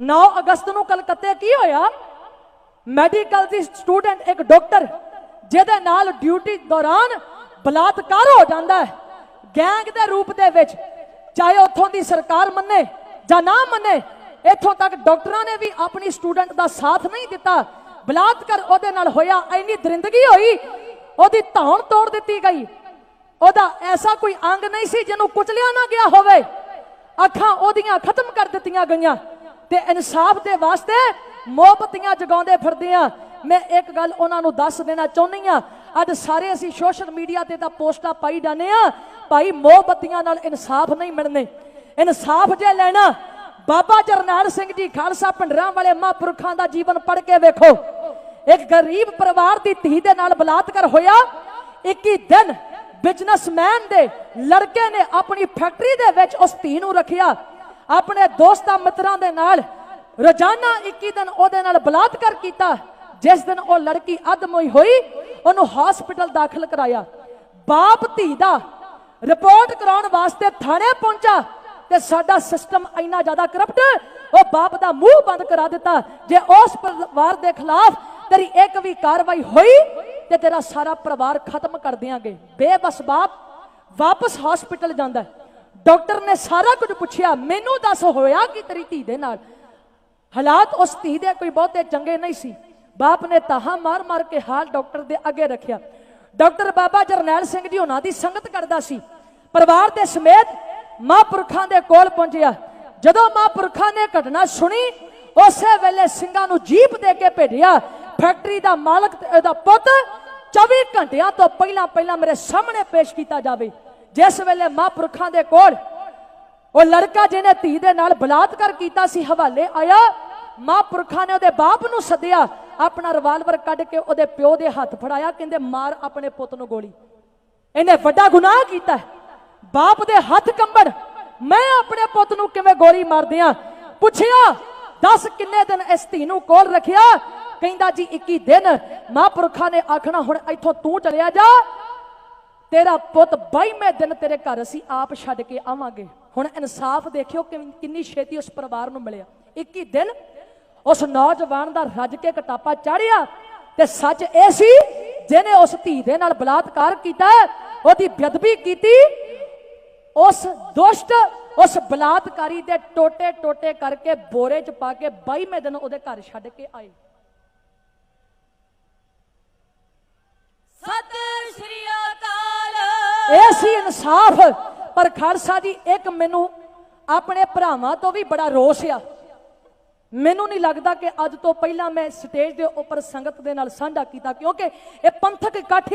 9 ਅਗਸਤ ਨੂੰ ਕਲਕੱਤੇ ਕੀ ਹੋਇਆ ਮੈਡੀਕਲ ਦੀ ਸਟੂਡੈਂਟ ਇੱਕ ਡਾਕਟਰ ਜਿਹਦੇ ਨਾਲ ਡਿਊਟੀ ਦੌਰਾਨ ਬਲਾਤਕਾਰ ਹੋ ਜਾਂਦਾ ਹੈ ਗੈਂਗ ਦੇ ਰੂਪ ਦੇ ਵਿੱਚ ਚਾਹੇ ਉੱਥੋਂ ਦੀ ਸਰਕਾਰ ਮੰਨੇ ਜਾਂ ਨਾ ਮੰਨੇ ਇੱਥੋਂ ਤੱਕ ਡਾਕਟਰਾਂ ਨੇ ਵੀ ਆਪਣੀ ਸਟੂਡੈਂਟ ਦਾ ਸਾਥ ਨਹੀਂ ਦਿੱਤਾ ਬਲਾਤਕਾਰ ਉਹਦੇ ਨਾਲ ਹੋਇਆ ਇੰਨੀ ਦਰਿੰਦਗੀ ਹੋਈ ਉਹਦੀ ਧੌਣ ਤੋੜ ਦਿੱਤੀ ਗਈ ਉਹਦਾ ਐਸਾ ਕੋਈ ਅੰਗ ਨਹੀਂ ਸੀ ਜਿਹਨੂੰ ਕੁਚਲਿਆ ਨਾ ਗਿਆ ਹੋਵੇ ਅੱਖਾਂ ਉਹਦੀਆਂ ਖਤਮ ਕਰ ਦਿੱਤੀਆਂ ਗਈਆਂ ਤੇ ਇਨਸਾਫ ਦੇ ਵਾਸਤੇ ਮੋਮਬਤੀਆਂ ਜਗਾਉਂਦੇ ਫਿਰਦੇ ਆ। ਮੈਂ ਇੱਕ ਗੱਲ ਉਹਨਾਂ ਨੂੰ ਦੱਸ ਦੇਣਾ ਚਾਹੁੰਦੀ ਆ। ਅੱਜ ਸਾਰੇ ਅਸੀਂ ਸੋਸ਼ਲ ਮੀਡੀਆ ਤੇ ਤਾਂ ਪੋਸਟਾਂ ਪਾਈ ਜਾਂਦੇ ਆ। ਭਾਈ ਮੋਮਬਤੀਆਂ ਨਾਲ ਇਨਸਾਫ ਨਹੀਂ ਮਿਲਨੇ ਇਨਸਾਫ ਜੇ ਲੈਣਾ, ਬਾਬਾ ਜਰਨੈਲ ਸਿੰਘ ਜੀ ਖਾਲਸਾ ਪਿੰਡਰਾਂ ਵਾਲੇ ਮਹਾਂਪੁਰਖਾਂ ਦਾ ਜੀਵਨ ਪੜ੍ਹ ਕੇ ਵੇਖੋ। ਇੱਕ ਗਰੀਬ ਪਰਿਵਾਰ ਦੀ ਧੀ ਦੇ ਨਾਲ ਬਲਾਤਕਾਰ ਹੋਇਆ। 21 ਦਿਨ ਬਿਜ਼ਨਸਮੈਨ ਦੇ ਲੜਕੇ ਨੇ ਆਪਣੀ ਫੈਕਟਰੀ ਦੇ ਵਿੱਚ ਉਸ ਧੀ ਨੂੰ ਰੱਖਿਆ। ਆਪਣੇ ਦੋਸਤਾਂ ਮਿੱਤਰਾਂ ਦੇ ਨਾਲ, ਰੋਜ਼ਾਨਾ 21 ਦਿਨ ਉਹਦੇ ਨਾਲ ਬਲਾਤਕਾਰ ਕੀਤਾ, ਜਿਸ ਦਿਨ ਉਹ ਲੜਕੀ ਅਦਮੋਈ ਹੋਈ, ਉਹਨੂੰ ਹਸਪੀਟਲ ਦਾਖਲ ਕਰਾਇਆ। ਬਾਪ, ਧੀ ਦਾ ਰਿਪੋਰਟ ਕਰਾਉਣ ਵਾਸਤੇ ਥਾਣੇ ਪਹੁੰਚਾ ਤੇ ਸਾਡਾ ਸਿਸਟਮ ਇੰਨਾ ਜ਼ਿਆਦਾ ਕਰਪਟ ਉਹ ਬਾਪ ਦਾ ਮੂੰਹ ਬੰਦ ਕਰਾ ਦਿੱਤਾ। ਜੇ ਉਸ ਪਰਿਵਾਰ ਦੇ ਖਿਲਾਫ ਤੇਰੀ ਇੱਕ ਵੀ ਕਾਰਵਾਈ ਹੋਈ ਤੇ ਤੇਰਾ ਸਾਰਾ ਪਰਿਵਾਰ ਖਤਮ ਕਰ ਦਿਆਂਗੇ। ਬੇਬਸ ਬਾਪ ਵਾਪਸ ਹਸਪੀਟਲ ਜਾਂਦਾ। ਡਾਕਟਰ ਨੇ ਸਾਰਾ ਕੁਝ ਪੁੱਛਿਆ। ਮੈਨੂੰ ਦੱਸ ਹੋਇਆ ਕਿ ਤੇਰੀ ਧੀ ਦੇ ਨਾਲ? ਹਾਲਾਤ ਉਸ ਧੀ ਦੇ ਕੋਈ ਬਹੁਤੇ ਚੰਗੇ ਨਹੀਂ ਸੀ। ਬਾਪ ਨੇ ਤਾਹਾ ਮਾਰ ਮਾਰ ਕੇ ਹਾਲ ਡਾਕਟਰ ਦੇ ਅੱਗੇ ਰੱਖਿਆ। ਡਾਕਟਰ ਬਾਬਾ ਜਰਨੈਲ ਸਿੰਘ ਜੀ ਉਹਨਾਂ ਦੀ ਸੰਗਤ ਕਰਦਾ ਸੀ। ਪਰਿਵਾਰ ਦੇ ਸਮੇਤ ਮਹਾਂਪੁਰਖਾਂ ਦੇ ਕੋਲ ਪਹੁੰਚਿਆ। ਜਦੋਂ ਮਹਾਂਪੁਰਖਾਂ ਨੇ ਘਟਨਾ ਸੁਣੀ, ਉਸੇ ਵੇਲੇ ਸਿੰਘਾਂ ਨੂੰ ਜੀਪ ਦੇ ਕੇ ਭੇਜਿਆ। ਫੈਕਟਰੀ ਦਾ ਮਾਲਕ ਤੇ ਇਹਦਾ ਪੁੱਤ 24 ਘੰਟਿਆਂ ਤੋਂ ਪਹਿਲਾਂ ਪਹਿਲਾਂ ਮੇਰੇ ਸਾਹਮਣੇ ਪੇਸ਼ ਕੀਤਾ ਜਾਵੇ। ਜਿਸ ਵੇਲੇ ਮਹਾਂਪੁਰਖਾਂ ਦੇ ਕੋਲ ਉਹ ਲੜਕਾ ਜਿਹਨੇ ਧੀ ਦੇ ਨਾਲ ਬਲਾਤਕਾਰ ਕੀਤਾ ਸੀ, ਹਵਾਲੇ ਆਇਆ, ਮਹਾਂਪੁਰਖਾਂ ਨੇ ਉਹਦੇ ਬਾਪ ਨੂੰ ਸੱਦਿਆ, ਆਪਣਾ ਰਿਵਾਲਵਰ ਕੱਢ ਕੇ ਉਹਦੇ ਪਿਓ ਦੇ ਹੱਥ ਫੜਾਇਆ, ਕਹਿੰਦੇ ਮਾਰ ਆਪਣੇ ਪੁੱਤ ਨੂੰ ਗੋਲੀ। ਇਹਨੇ ਵੱਡਾ ਗੁਨਾਹ ਕੀਤਾ ਬਾਪ ਦੇ ਹੱਥ ਕੰਬਣ, ਮੈਂ ਆਪਣੇ ਪੁੱਤ ਨੂੰ ਕਿਵੇਂ ਗੋਲੀ ਮਾਰ ਦਿਆਂ ਪੁੱਛਿਆ, ਦੱਸ ਕਿੰਨੇ ਦਿਨ ਇਸ ਧੀ ਨੂੰ ਕੋਲ ਰੱਖਿਆ? ਕਹਿੰਦਾ ਜੀ 21 ਦਿਨ। ਮਹਾਂਪੁਰਖਾਂ ਨੇ ਆਖਣਾ, ਹੁਣ ਇੱਥੋਂ ਤੂੰ ਚਲਿਆ ਜਾ। ਤੇਰਾ ਪੁੱਤ 22ਵੇਂ ਦਿਨ ਤੇਰੇ ਘਰ ਅਸੀਂ ਆਪ ਛੱਡ ਕੇ ਆਵਾਂਗੇ। ਹੁਣ ਇਨਸਾਫ ਦੇਖਿਓ ਕਿੰਨੀ ਛੇਤੀ ਉਸ ਪਰਿਵਾਰ ਨੂੰ ਮਿਲਿਆ। 21 ਦਿਨ ਉਸ ਨੌਜਵਾਨ ਦਾ ਰੱਜ ਕੇ ਕਟਾਪਾ ਚਾੜਿਆ ਤੇ ਸੱਚ ਇਹ ਸੀ, ਜਿਹਨੇ ਉਸ ਧੀ ਦੇ ਨਾਲ ਬਲਾਤਕਾਰ ਕੀਤਾ, ਉਹਦੀ ਬੇਅਦਬੀ ਕੀਤੀ, ਉਸ ਦੁਸ਼ਟ, ਉਸ ਬਲਾਤਕਾਰੀ ਦੇ ਟੋਟੇ ਟੋਟੇ ਕਰਕੇ ਬੋਰੇ 'ਚ ਪਾ ਕੇ 22ਵੇਂ ਦਿਨ ਉਹਦੇ ਘਰ ਛੱਡ ਕੇ ਆਏ। ਸੀ ਇਨਸਾਫ, ਪਰ ਖਾਲਸਾ ਜੀ, ਇੱਕ ਮੈਨੂੰ ਆਪਣੇ ਭਰਾਵਾਂ ਤੋਂ ਵੀ ਬੜਾ ਰੋਸ ਆ। ਮੈਨੂੰ ਨਹੀਂ ਲੱਗਦਾ ਕਿ ਅੱਜ ਤੋਂ ਪਹਿਲਾਂ ਮੈਂ ਸਟੇਜ ਦੇ ਉੱਪਰ ਸੰਗਤ ਦੇ ਨਾਲ ਸਾਂਝਾ ਕੀਤਾ, ਕਿਉਂਕਿ ਇਹ ਪੰਥਕ ਇਕੱਠ